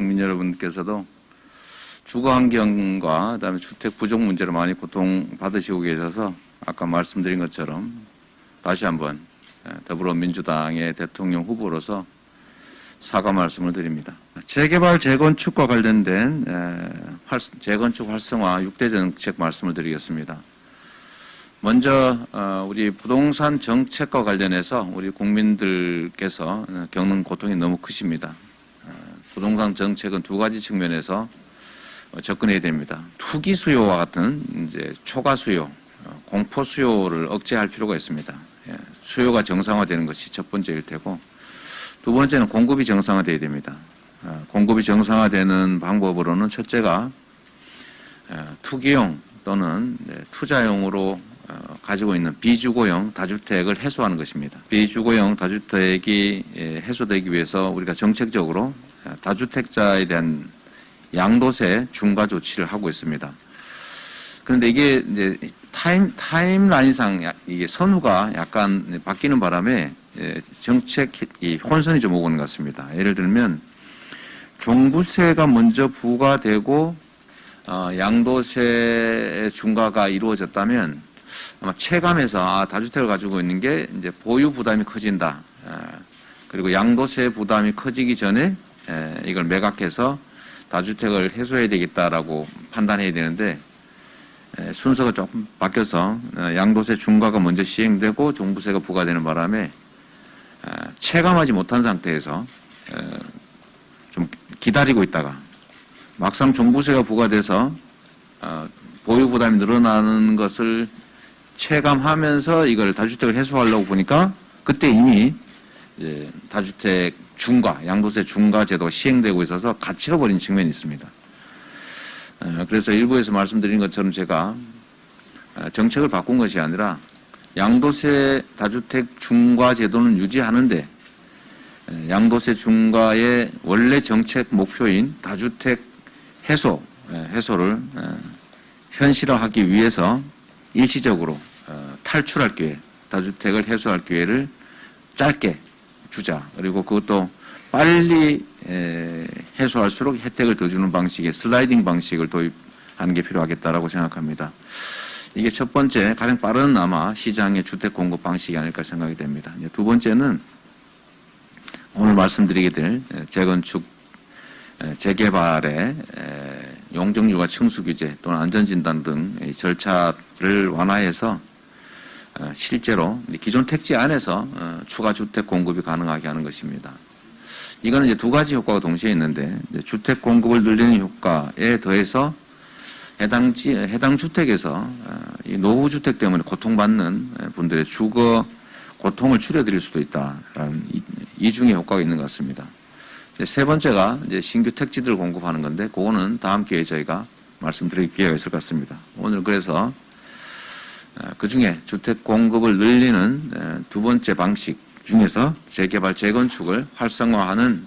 국민 여러분께서도 주거 환경과 그다음에 주택 부족 문제로 많이 고통 받으시고 계셔서 아까 말씀드린 것처럼 다시 한번 에, 더불어민주당의 대통령 후보로서 사과 말씀을 드립니다. 재개발 재건축과 관련된 에, 활- 재건축 활성화 6대 정책 말씀을 드리겠습니다. 먼저 어, 우리 부동산 정책과 관련해서 우리 국민들께서 어, 겪는 고통이 너무 크십니다. 어, 부동산 정책은 두 가지 측면에서 어, 접근해야 됩니다. 투기 수요와 같은 이제 초과 수요, 어, 공포 수요를 억제할 필요가 있습니다. 예, 수요가 정상화되는 것이 첫 번째일 테고 두 번째는 공급이 정상화돼야 됩니다. 어, 공급이 정상화되는 방법으로는 첫째가 어, 투기용 또는 네, 투자용으로 어, 가지고 있는 비주거용 다주택을 해소하는 것입니다. 비주거용 다주택이 예, 해소되기 위해서 우리가 정책적으로 어, 다주택자에 대한 양도세 중과 조치를 하고 있습니다. 그런데 이게 이제 타임 타임라인상 야- 이게 선후가 약간 바뀌는 바람에 예, 정책 이 혼선이 좀 오고 있는 것 같습니다. 예를 들면 종부세가 먼저 부과되고 어, 양도세 중과가 이루어졌다면 아마 체감에서 아, 다주택을 가지고 있는 게 이제 보유 부담이 커진다. 에, 그리고 양도세 부담이 커지기 전에 에, 이걸 매각해서 다주택을 해소해야 되겠다라고 판단해야 되는데 에, 순서가 조금 바뀌어서 어, 양도세 중과가 먼저 시행되고 종부세가 부과되는 바람에 에, 체감하지 못한 상태에서 에, 좀 기다리고 있다가 막상 종부세가 부과돼서 어, 보유 부담이 늘어나는 것을 체감하면서 이걸 다주택을 해소하려고 보니까 그때 이미 이제 다주택 중과 양도세 중과 제도가 시행되고 있어서 갇혀 버린 측면이 있습니다. 어, 그래서 일부에서 말씀드린 것처럼 제가 어, 정책을 바꾼 것이 아니라 양도세 다주택 중과 제도는 유지하는데 에, 양도세 중과의 원래 정책 목표인 다주택 해소 에, 해소를 에, 현실화하기 위해서 일시적으로 어, 탈출할 기회, 다주택을 해소할 기회를 짧게 주자. 그리고 그것도 빨리 에, 해소할수록 혜택을 더 주는 방식의 슬라이딩 방식을 도입하는 게 필요하겠다라고 생각합니다. 이게 첫 번째 가장 빠른 아마 시장의 주택 공급 방식이 아닐까 생각이 됩니다. 두 번째는 오늘 말씀드리게 될 에, 재건축 에, 재개발의 에, 용적률과 층수 규제 또는 안전진단 등이 절차를 완화해서 어, 실제로 기존 택지 안에서 어, 추가 주택 공급이 가능하게 하는 것입니다. 이거는 이제 두 가지 효과가 동시에 있는데 주택 공급을 늘리는 효과에 더해서 해당 지 해당 주택에서 어, 이 노후 주택 때문에 고통받는 분들의 주거 고통을 줄여드릴 수도 있다라는 이- 이중의 효과가 있는 것 같습니다. 세 번째가 이제 신규 택지들 공급하는 건데 그거는 다음 기회에 저희가 말씀드릴 기회가 있을 것 같습니다. 오늘 그래서 그 중에 주택 공급을 늘리는 에, 두 번째 방식 중에서 재개발 재건축을 활성화하는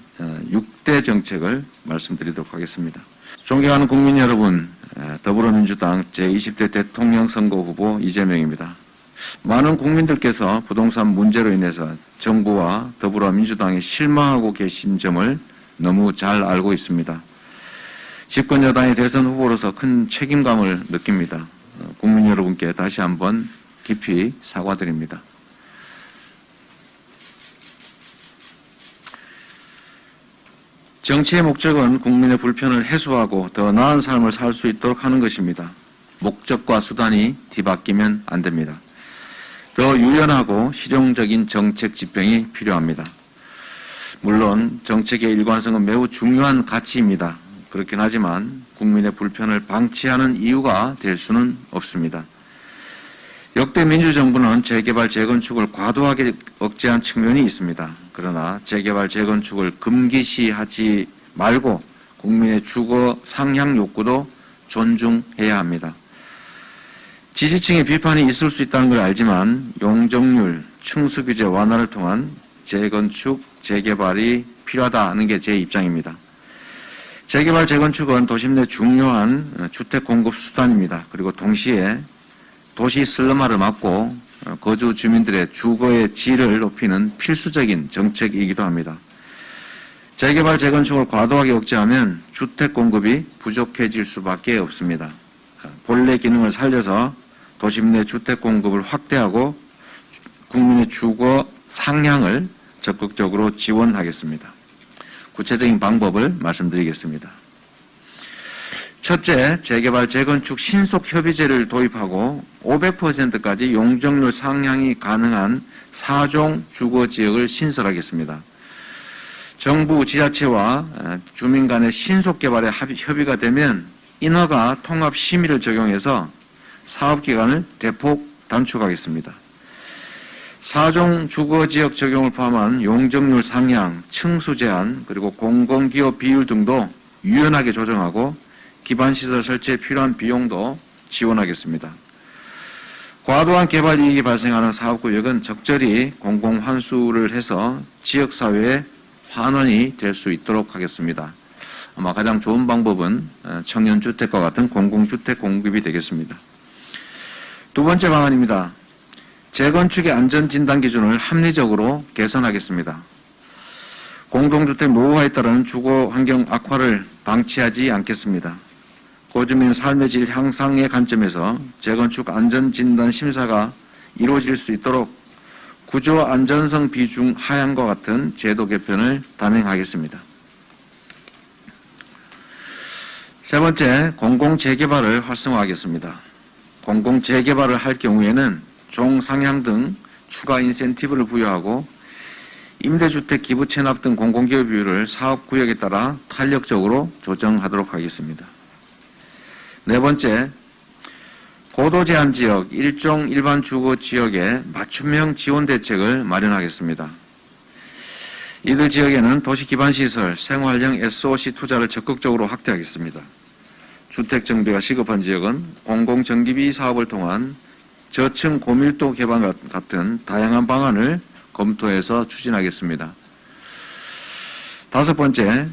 6대 정책을 말씀드리도록 하겠습니다. 존경하는 국민 여러분, 에, 더불어민주당 제20대 대통령 선거 후보 이재명입니다. 많은 국민들께서 부동산 문제로 인해서 정부와 더불어민주당에 실망하고 계신 점을 너무 잘 알고 있습니다. 집권 여당의 대선 후보로서 큰 책임감을 느낍니다. 어, 국민 여러분께 다시 한번 깊이 사과드립니다. 정치의 목적은 국민의 불편을 해소하고 더 나은 삶을 살 수 있도록 하는 것입니다. 목적과 수단이 뒤바뀌면 안 됩니다. 더 유연하고 실용적인 정책 집행이 필요합니다. 물론 정책의 일관성은 매우 중요한 가치입니다. 그렇긴 하지만 국민의 불편을 방치하는 이유가 될 수는 없습니다. 역대 민주정부는 재개발 재건축을 과도하게 억제한 측면이 있습니다. 그러나 재개발 재건축을 금기시하지 말고 국민의 주거 상향 욕구도 존중해야 합니다. 지지층의 비판이 있을 수 있다는 걸 알지만 용적률, 층수 규제 완화를 통한 재건축, 재개발이 필요하다는 게 제 입장입니다. 재개발, 재건축은 도심 내 중요한 어, 주택 공급 수단입니다. 그리고 동시에 도시 슬럼화를 막고 어, 거주 주민들의 주거의 질을 높이는 필수적인 정책이기도 합니다. 재개발 재건축을 과도하게 억제하면 주택 공급이 부족해질 수밖에 없습니다. 본래 기능을 살려서 도심 내 주택 공급을 확대하고 국민의 주거 상향을 적극적으로 지원하겠습니다. 구체적인 방법을 말씀드리겠습니다. 첫째, 재개발 재건축 신속 협의제를 도입하고 500%까지 용적률 상향이 가능한 4종 주거 지역을 신설하겠습니다. 정부, 지자체와 어, 주민 간의 신속 개발에 협의가 되면 인허가 통합 심의를 적용해서 사업 기간을 대폭 단축하겠습니다. 4종 주거 지역 적용을 포함한 용적률 상향, 층수 제한, 그리고 공공기업 비율 등도 유연하게 조정하고 기반시설 설치에 필요한 비용도 지원하겠습니다. 과도한 개발 이익이 발생하는 사업구역은 적절히 공공환수를 해서 지역사회의 환원이 될 수 있도록 하겠습니다. 아마 가장 좋은 방법은 어, 청년주택과 같은 공공주택 공급이 되겠습니다. 두 번째 방안입니다. 재건축의 안전진단 기준을 합리적으로 개선하겠습니다. 공동주택 노후화에 따른 주거 환경 악화를 방치하지 않겠습니다. 고주민 삶의 질 향상의 관점에서 재건축 안전진단 심사가 이루어질 수 있도록 구조 안전성 비중 하향과 같은 제도 개편을 단행하겠습니다. 세 번째, 공공 재개발을 활성화하겠습니다. 공공 재개발을 할 경우에는 종상향 등 추가 인센티브를 부여하고 임대주택 기부 체납 등 공공기업 비율을 사업구역에 따라 탄력적으로 조정하도록 하겠습니다. 네 번째, 고도 제한 지역, 일종 일반 주거 지역에 맞춤형 지원 대책을 마련하겠습니다. 이들 지역에는 도시 기반 시설, 생활형 SOC 투자를 적극적으로 확대하겠습니다. 주택 정비가 시급한 지역은 공공 전기비 사업을 통한 저층 고밀도 개발 같은 다양한 방안을 검토해서 추진하겠습니다. 다섯 번째,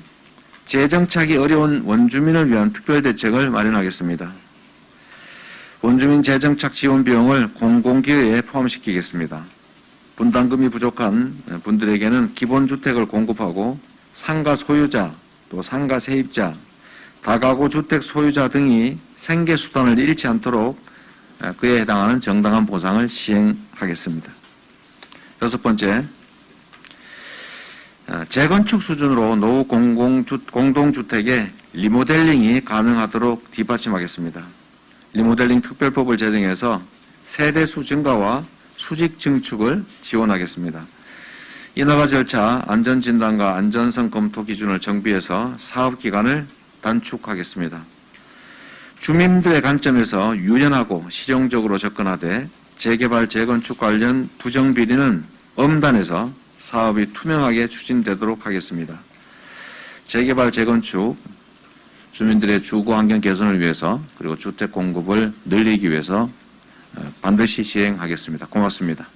재정착이 어려운 원주민을 위한 특별 대책을 마련하겠습니다. 원주민 재정착 지원 비용을 공공기여에 포함시키겠습니다. 분담금이 부족한 분들에게는 기본주택을 공급하고 상가 소유자, 또 상가 세입자, 다가구 주택 소유자 등이 생계 수단을 잃지 않도록 그에 해당하는 정당한 보상을 시행하겠습니다. 여섯 번째, 어, 재건축 수준으로 노후 공공주, 공동주택의 리모델링이 가능하도록 뒷받침하겠습니다. 리모델링 특별법을 제정해서 세대수 증가와 수직 증축을 지원하겠습니다. 인허가 절차, 안전진단과 안전성 검토 기준을 정비해서 사업 기간을 단축하겠습니다. 주민들의 관점에서 유연하고 실용적으로 접근하되 재개발, 재건축 관련 부정 비리는 엄단해서 사업이 투명하게 추진되도록 하겠습니다. 재개발, 재건축, 주민들의 주거 환경 개선을 위해서 그리고 주택 공급을 늘리기 위해서 어, 반드시 시행하겠습니다. 고맙습니다.